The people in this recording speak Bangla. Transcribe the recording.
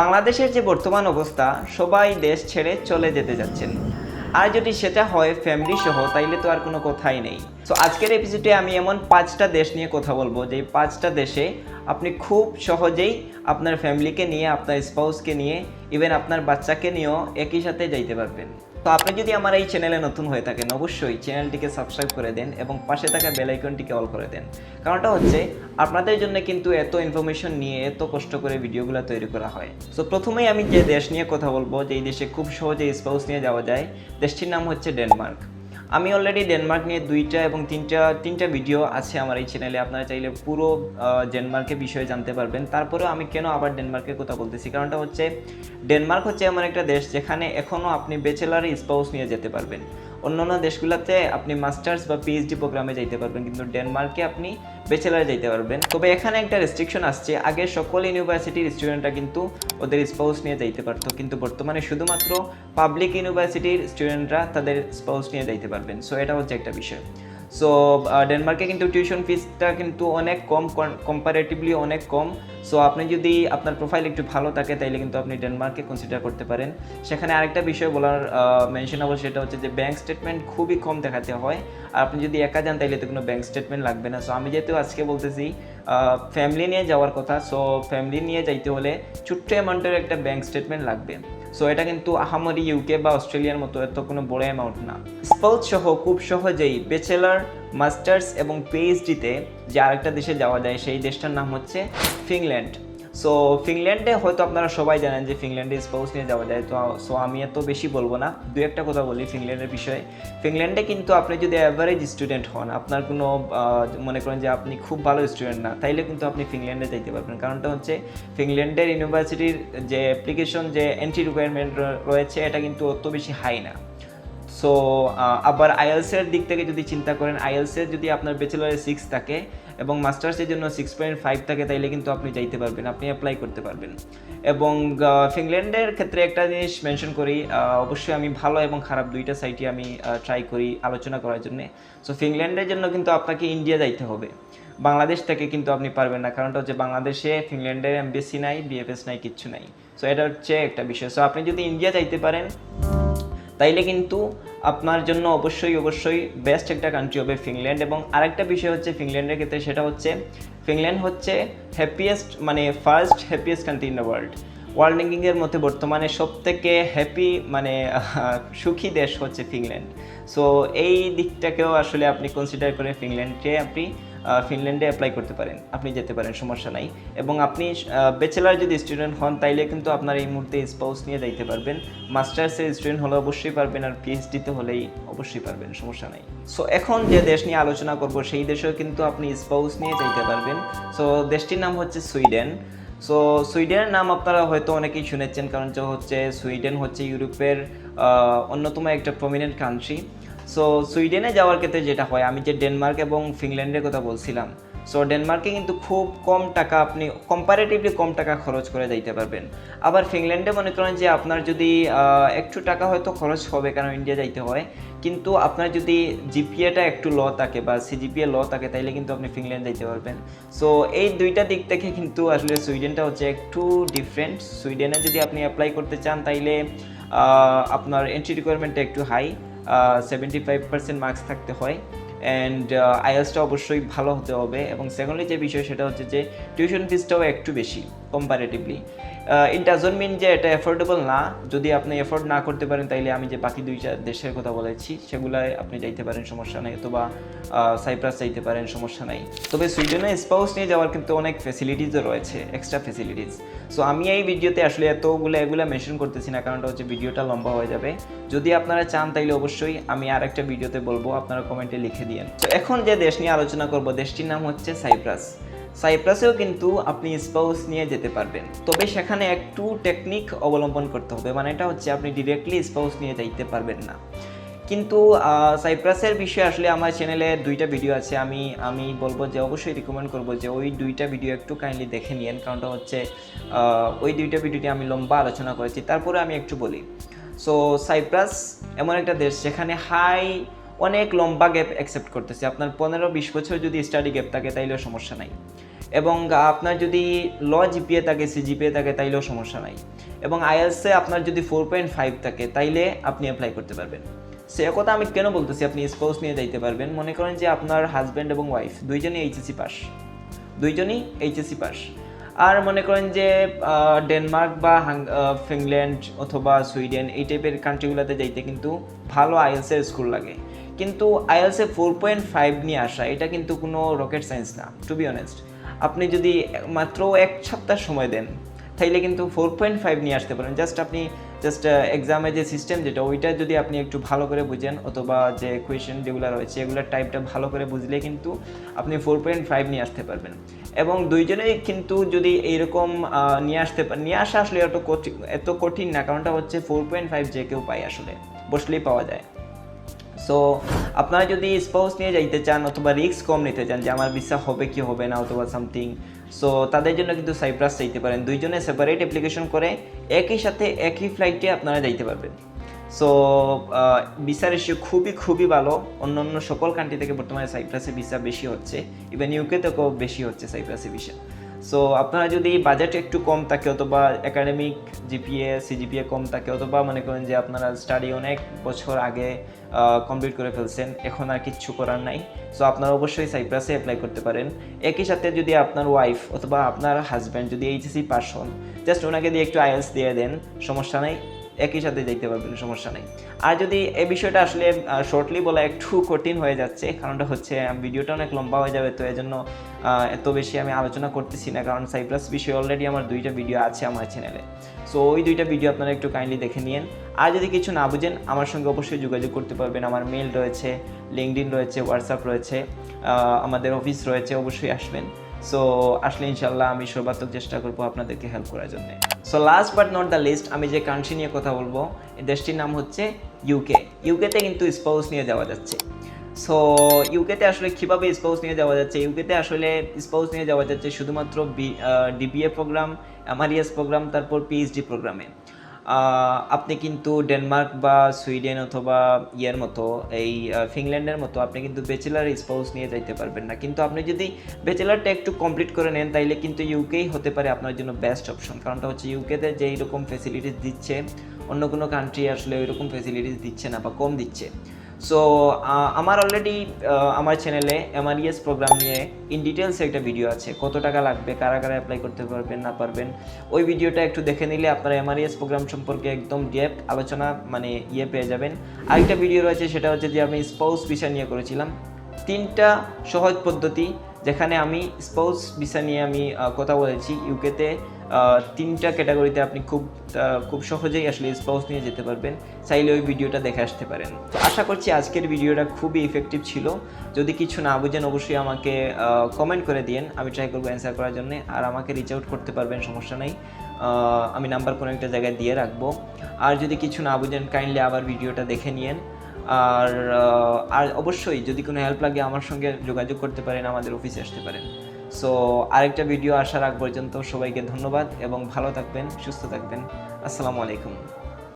বাংলাদেশের যে বর্তমান অবস্থা, সবাই দেশ ছেড়ে চলে যেতে যাচ্ছেন। আর যদি সেটা হয় ফ্যামিলি সহ, তাইলে তো আর কোনো কথাই নেই। তো আজকের এপিসোডে আমি এমন পাঁচটা দেশ নিয়ে কথা বলব যে পাঁচটা দেশে আপনি খুব সহজেই আপনার ফ্যামিলিকে নিয়ে, আপনার স্পাউসকে নিয়ে ইভেন আপনার বাচ্চাকে নিয়েও একই সাথে যাইতে পারবেন। তো আপনি যদি আমার এই চ্যানেলে নতুন হয়ে থাকেন, অবশ্যই চ্যানেলটিকে সাবস্ক্রাইব করে দেন এবং পাশে থাকা বেল আইকনটিকে অল করে দেন। কারণটা হচ্ছে, আপনাদের জন্য কিন্তু এত ইনফরমেশন নিয়ে এত কষ্ট করে ভিডিওগুলো তৈরি করা হয়। সো প্রথমেই আমি যে দেশ নিয়ে কথা বলব যে এই দেশে খুব সহজে স্পাউস নিয়ে যাওয়া যায়, দেশটির নাম হচ্ছে ডেনমার্ক আমি অলরেডি ডেনমার্ক নিয়ে দুইটা এবং তিনটা তিনটা ভিডিও আছে আমার এই চ্যানেলে আপনারা চাইলে পুরো ডেনমার্কের বিষয়ে জানতে পারবেন। তারপরেও আমি কেন আবার ডেনমার্কের কথা বলতেছি? কারণটা হচ্ছে ডেনমার্ক হচ্ছে এমন একটা দেশ যেখানে এখনও আপনি ব্যাচেলার স্পাউস নিয়ে যেতে পারবেন। অন্যান্য দেশগুলোতে আপনি মাস্টার্স বা পিএইচডি প্রোগ্রামে যাইতে পারবেন, কিন্তু ডেনমার্কে আপনি ব্যাচেলারে যাইতে পারবেন। তবে এখানে একটা রেস্ট্রিকশন আসছে। আগে সকল ইউনিভার্সিটির স্টুডেন্টরা কিন্তু ওদের স্পাউস নিয়ে যাইতে পারতো, কিন্তু বর্তমানে শুধুমাত্র পাবলিক ইউনিভার্সিটির স্টুডেন্টরা তাদের স্পাউস নিয়ে যাইতে পারবেন। সো এটা হচ্ছে একটা বিষয়। সো ডেনমার্কে কিন্তু টিউশন ফিসটা কিন্তু অনেক কম কম্পারেটিভলি অনেক কম। সো আপনি যদি আপনার প্রোফাইল একটু ভালো থাকে, তাইলে কিন্তু আপনি ডেনমার্কে কনসিডার করতে পারেন। সেখানে আরেকটা বিষয় বলার মেনশনাবল সেটা হচ্ছে যে ব্যাংক স্টেটমেন্ট খুবই কম দেখাতে হয়। আর আপনি যদি একা যান, তাইলে তো কোনো ব্যাংক স্টেটমেন্ট লাগবে না। সো আমি যেহেতু আজকে বলতেছি ফ্যামিলি নিয়ে যাওয়ার কথা সো ফ্যামিলি নিয়ে যাইতে হলে ছোট্ট অ্যামাউন্টের একটা ব্যাংক স্টেটমেন্ট লাগবে। সো এটা কিন্তু আহামরি ইউকে বা অস্ট্রেলিয়ার মতো এত কোনো বড় অ্যামাউন্ট না। স্পলস সহ খুব সহজেই ব্যাচেলার মাস্টার্স এবং পিএইচডিতে যে আরেকটা দেশে যাওয়া যায়, সেই দেশটার নাম হচ্ছে ফিনল্যান্ড সো ফিনল্যান্ডে হয়তো আপনারা সবাই জানেন যে ফিনল্যান্ডে স্পাউস নিয়ে যাওয়া যায়। তো সো আমি এত বেশি বলব না। দু একটা কথা বলি ফিনল্যান্ডের বিষয়ে। ফিনল্যান্ডে কিন্তু আপনি যদি অ্যাভারেজ স্টুডেন্ট হন, আপনার কোনো মনে করেন যে আপনি খুব ভালো স্টুডেন্ট না, তাইলে কিন্তু আপনি ফিনল্যান্ডে যাইতে পারবেন। কারণটা হচ্ছে ফিনল্যান্ডের ইউনিভার্সিটির যে অ্যাপ্লিকেশন যে এন্ট্রি রিকোয়ারমেন্ট রয়েছে, এটা কিন্তু অত বেশি হাই না। সো আবার আইএলসের দিক থেকে যদি চিন্তা করেন আইএলসের যদি আপনার ব্যাচেলারে সিক্স থাকে এবং মাস্টার্সের জন্য সিক্স পয়েন্ট ফাইভ থাকে, তাইলে কিন্তু আপনি যাইতে পারবেন, আপনি অ্যাপ্লাই করতে পারবেন। এবং ফিনল্যান্ডের ক্ষেত্রে একটা জিনিস মেনশন করি অবশ্যই আমি ভালো এবং খারাপ দুইটা সাইটই আমি ট্রাই করি আলোচনা করার জন্যে। সো ফিনল্যান্ডের জন্য কিন্তু আপনাকে ইন্ডিয়া যাইতে হবে। বাংলাদেশ থেকে কিন্তু আপনি পারবেন না, কারণটা হচ্ছে বাংলাদেশে ফিনল্যান্ডের এমবিসি নাই বিএফএস নাই, কিচ্ছু নাই। সো এটা হচ্ছে একটা বিষয়। সো আপনি যদি ইন্ডিয়া যাইতে পারেন তাইলে কিন্তু আপনার জন্য অবশ্যই অবশ্যই বেস্ট একটা কান্ট্রি হবে ফিনল্যান্ড এবং আরেকটা বিষয় হচ্ছে ফিনল্যান্ডের ক্ষেত্রে সেটা হচ্ছে ফিনল্যান্ড হচ্ছে হ্যাপিয়েস্ট মানে first happiest country in the world world র্যাঙ্কিংয়ের মধ্যে বর্তমানে সব থেকে হ্যাপি মানে সুখী দেশ হচ্ছে ফিনল্যান্ড সো এই দিকটাকেও আসলে আপনি কনসিডার করে ফিনল্যান্ডকে আপনি ফিনল্যান্ডে অ্যাপ্লাই করতে পারেন। আপনি যেতে পারেন, সমস্যা নাই। এবং আপনি ব্যাচেলার যদি স্টুডেন্ট হন, তাইলে কিন্তু আপনার এই মুহূর্তে স্পাউস নিয়ে যাইতে পারবেন। মাস্টার্সের স্টুডেন্ট হলে অবশ্যই পারবেন আর পিএইচডিতে হলেই অবশ্যই পারবেন, সমস্যা নাই। সো এখন যে দেশ নিয়ে আলোচনা করব, সেই দেশেও কিন্তু আপনি স্পাউস নিয়ে যাইতে পারবেন। সো দেশটির নাম হচ্ছে সুইডেন। সো সুইডেনের নাম আপনারা হয়তো অনেকেই শুনেছেন, কারণ হচ্ছে সুইডেন হচ্ছে ইউরোপের অন্যতম একটা প্রমিনেন্ট কান্ট্রি সো সুইডেনে যাওয়ার ক্ষেত্রে যেটা হয়, আমি যে ডেনমার্ক এবং ফিনল্যান্ডের কথা বলছিলাম সো ডেনমার্কে কিন্তু খুব কম টাকা আপনি কম্পারেটিভলি কম টাকা খরচ করে যাইতে পারবেন। আবার ফিনল্যান্ডে মনে করেন যে আপনার যদি একটু টাকা হয়তো খরচ হবে কারণ ইন্ডিয়া যাইতে হয়, কিন্তু আপনার যদি জিপিএটা একটু ল থাকে বা সিজিপিএ ল থাকে, তাইলে কিন্তু আপনি ফিনল্যান্ড যাইতে পারবেন। সো এই দুইটা দিক থেকে কিন্তু আসলে সুইডেনটা হচ্ছে একটু ডিফারেন্ট সুইডেনে যদি আপনি অ্যাপ্লাই করতে চান, তাইলে আপনার এন্ট্রি রিকোয়ারমেন্টটা একটু high seventy five percent marks থাকতে হয়। অ্যান্ড আইএলসটা অবশ্যই ভালো হতে হবে। এবং সেকেন্ডলি যে বিষয় সেটা হচ্ছে যে টিউশন ফিজটাও একটু বেশি কম্পারেটিভলি ইট ডাজন্ট মিন যে এটা অ্যাফোর্ডেবল না। যদি আপনি এফোর্ড না করতে পারেন, তাইলে আমি যে বাকি দুইটা দেশের কথা বলেছি সেগুলায় আপনি যাইতে পারেন, সমস্যা নাই। অথবা সাইপ্রাস যাইতে পারেন, সমস্যা নাই। তবে সুইডেনে স্পাউস নিয়ে যাওয়ার কিন্তু অনেক ফেসিলিটিসও রয়েছে এক্সট্রা ফেসিলিটিস সো আমি এই ভিডিওতে আসলে এতগুলো, এগুলো মেনশন করতেছি না, কারণটা হচ্ছে ভিডিওটা লম্বা হয়ে যাবে। যদি আপনারা চান, তাইলে অবশ্যই আমি আর একটা ভিডিওতে বলব, আপনারা কমেন্টে লিখে দিয়েন। তো এখন যে দেশ নিয়ে আলোচনা করব, দেশটির নাম হচ্ছে সাইপ্রাস সাইপ্রাসেও কিন্তু আপনি স্পাউস নিয়ে যেতে পারবেন। তবে সেখানে একটু টেকনিক অবলম্বন করতে হবে মানে এটা হচ্ছে আপনি ডিরেক্টলি স্পাউস নিয়ে যাইতে পারবেন না। কিন্তু সাইপ্রাসের বিষয়ে আসলে আমার চ্যানেলে দুইটা ভিডিও আছে, আমি আমি বলব যে অবশ্যই রিকমেন্ড করব যে ওই দুইটা ভিডিও একটু কাইন্ডলি দেখে নিন কারণটা হচ্ছে ওই দুইটা ভিডিওটি আমি লম্বা আলোচনা করেছি, তারপরে আমি একটু বলি। সো সাইপ্রাস এমন একটা দেশ যেখানে হাই অনেক লম্বা গ্যাপ অ্যাকসেপ্ট করতেছে। আপনার পনেরো বিশ বছর যদি স্টাডি গ্যাপ থাকে, তাইলেও সমস্যা নাই। এবং আপনার যদি ল জিপিএ থাকে সি জিপিএ থাকে, তাইলেও সমস্যা নাই। এবং আইএলসে আপনার যদি ফোর পয়েন্ট ফাইভ থাকে, তাইলে আপনি অ্যাপ্লাই করতে পারবেন। সে কথা আমি কেন বলতেছি, আপনি স্পোর্টস নিয়ে যাইতে পারবেন। মনে করেন যে আপনার হাজব্যান্ড এবং ওয়াইফ দুইজনই এইচএসসি পাস দুইজনই এইচএসসি পাস আর মনে করেন যে ডেনমার্ক বা ফিনল্যান্ড অথবা সুইডেন এই টাইপের কান্ট্রিগুলোতে যাইতে কিন্তু ভালো আইএলসের স্কুল লাগে। কিন্তু আইএলসে ফোর পয়েন্ট ফাইভ নিয়ে আসা, এটা কিন্তু কোনো রকেট সায়েন্স না টু বি অনেস্ট আপনি যদি মাত্র এক সপ্তাহ সময় দেন, তাইলে কিন্তু ফোর পয়েন্ট ফাইভ নিয়ে আসতে পারেন। জাস্ট আপনি জাস্ট এক্সামের যে সিস্টেম যেটা, ওইটা যদি আপনি একটু ভালো করে বুঝেন, অথবা যে কোয়েশ্চেন যেগুলো রয়েছে, এগুলোর টাইপটা ভালো করে বুঝলে কিন্তু আপনি ফোর পয়েন্ট ফাইভ নিয়ে আসতে পারবেন। এবং দুইজনেই কিন্তু যদি এইরকম নিয়ে আসতে নিয়ে আসা আসলে এত কঠিন এত কঠিন না, কারণটা হচ্ছে ফোর পয়েন্ট ফাইভ যে কেউ পায় আসলে, বসলেই পাওয়া যায়। সো আপনারা যদি স্পাউস নিয়ে যাইতে চান অথবা রিস্ক কম নিতে চান যে আমার ভিসা হবে কি হবে না অথবা সামথিং সো তাদের জন্য কিন্তু সাইপ্রাস চাইতে পারেন। দুইজনে সেপারেট অ্যাপ্লিকেশন করে একই সাথে একই ফ্লাইটে আপনারা যাইতে পারবেন। সো ভিসা রেশিও খুবই খুবই ভালো। অন্য অন্য সকল কান্ট্রি থেকে বর্তমানে সাইপ্রাসে ভিসা বেশি হচ্ছে। ইভেন ইউকে থেকেও বেশি হচ্ছে সাইপ্রাসে ভিসা সো আপনারা যদি বাজেট একটু কম থাকে অথবা একাডেমিক জিপিএ সিজিপিএ কম থাকে অথবা মনে করেন যে আপনারা স্টাডি অনেক বছর আগে কমপ্লিট করে ফেলছেন, এখন আর কিচ্ছু করার নাই। সো আপনারা অবশ্যই সাইপ্রাসে অ্যাপ্লাই করতে পারেন। একই সাথে যদি আপনার ওয়াইফ অথবা আপনার হাজব্যান্ড যদি এইচএসি পাস হন জাস্ট ওনাকে দিয়ে একটু আইএলস দিয়ে দেন, সমস্যা নাই। একই সাথে দেখতে পারবেন, সমস্যা নেই। আর যদি এই বিষয়টা আসলে শর্টলি বলা একটু কঠিন হয়ে যাচ্ছে, কারণটা হচ্ছে ভিডিওটা অনেক লম্বা হয়ে যাবে, তো এজন্য এত বেশি আমি আলোচনা করতেছি না, কারণ সাইপ্রাস বিষয়ে অলরেডি আমার দুইটা ভিডিও আছে আমার চ্যানেলে সো ওই দুইটা ভিডিও আপনারা একটু কাইন্ডলি দেখে নিন আর যদি কিছু না বুঝেন, আমার সঙ্গে অবশ্যই যোগাযোগ করতে পারবেন। আমার মেল রয়েছে লিঙ্কডিন রয়েছে হোয়াটসঅ্যাপ রয়েছে আমাদের অফিস রয়েছে, অবশ্যই আসবেন। সো আসলে ইনশাল্লাহ আমি সর্বাত্মক চেষ্টা করব আপনাদেরকে হেল্প করার জন্য। So last but not the list আমি যে কান্ট্রি নিয়ে কথা বলব দেশটির নাম হচ্ছে ইউকে ইউকেতে কিন্তু স্পাউস নিয়ে যাওয়া যাচ্ছে। সো ইউকেতে আসলে কীভাবে স্পাউস নিয়ে যাওয়া যাচ্ছে? ইউকেতে আসলে স্পাউস নিয়ে যাওয়া যাচ্ছে শুধুমাত্র B DBA program MRES program তারপর পিএইচডি প্রোগ্রামে আপনি কিন্তু ডেনমার্ক বা সুইডেন অথবা ইয়ের মতো, এই ফিনল্যান্ডের মতো আপনি কিন্তু ব্যাচেলার স্পাউস নিয়ে যাইতে পারবেন না। কিন্তু আপনি যদি ব্যাচেলারটা একটু কমপ্লিট করে নেন, তাইলে কিন্তু ইউকেই হতে পারে আপনার জন্য বেস্ট অপশন কারণটা হচ্ছে ইউকেতে যেই রকম ফেসিলিটিস দিচ্ছে, অন্য কোনো কান্ট্রি আসলে ওই রকম ফেসিলিটিস দিচ্ছে না বা কম দিচ্ছে। সো আমার অলরেডি আমার চ্যানেলে এমআরইএস প্রোগ্রাম নিয়ে ইন ডিটেলস একটা ভিডিও আছে। কত টাকা লাগবে, কারা কারা অ্যাপ্লাই করতে পারবেন, না পারবেন, ওই ভিডিওটা একটু দেখে নিলে আপনারা এমআরইএস প্রোগ্রাম সম্পর্কে একদম ডেপ আলোচনা মানে ইয়ে পেয়ে যাবেন। আরেকটা ভিডিও রয়েছে, সেটা হচ্ছে যে আমি স্পাউস বিষয় নিয়ে করেছিলাম। তিনটা সহজ পদ্ধতি, যেখানে আমি স্পাউস ভিসা নিয়ে আমি কথা বলেছি ইউকেতে তিনটা ক্যাটাগরিতে আপনি খুব খুব সহজেই আসলে স্পাউস নিয়ে যেতে পারবেন। চাইলে ওই ভিডিওটা দেখে আসতে পারেন। তো আশা করছি আজকের ভিডিওটা খুবই ইফেক্টিভ ছিল। যদি কিছু না বুঝেন, অবশ্যই আমাকে কমেন্ট করে দিন আমি ট্রাই করব অ্যান্সার করার জন্য। আর আমাকে রিচ আউট করতে পারবেন, সমস্যা নেই। আমি নাম্বার কোনো একটা জায়গায় দিয়ে রাখব। আর যদি কিছু না বুঝেন কাইন্ডলি আবার ভিডিওটা দেখে নিয়েন। আর আর অবশ্যই যদি কোনো হেল্প লাগে, আমার সঙ্গে যোগাযোগ করতে পারেন, আমাদের অফিসে আসতে পারেন। সো আরেকটা ভিডিও আসার আগ পর্যন্ত সবাইকে ধন্যবাদ এবং ভালো থাকবেন, সুস্থ থাকবেন। আসসালামু আলাইকুম।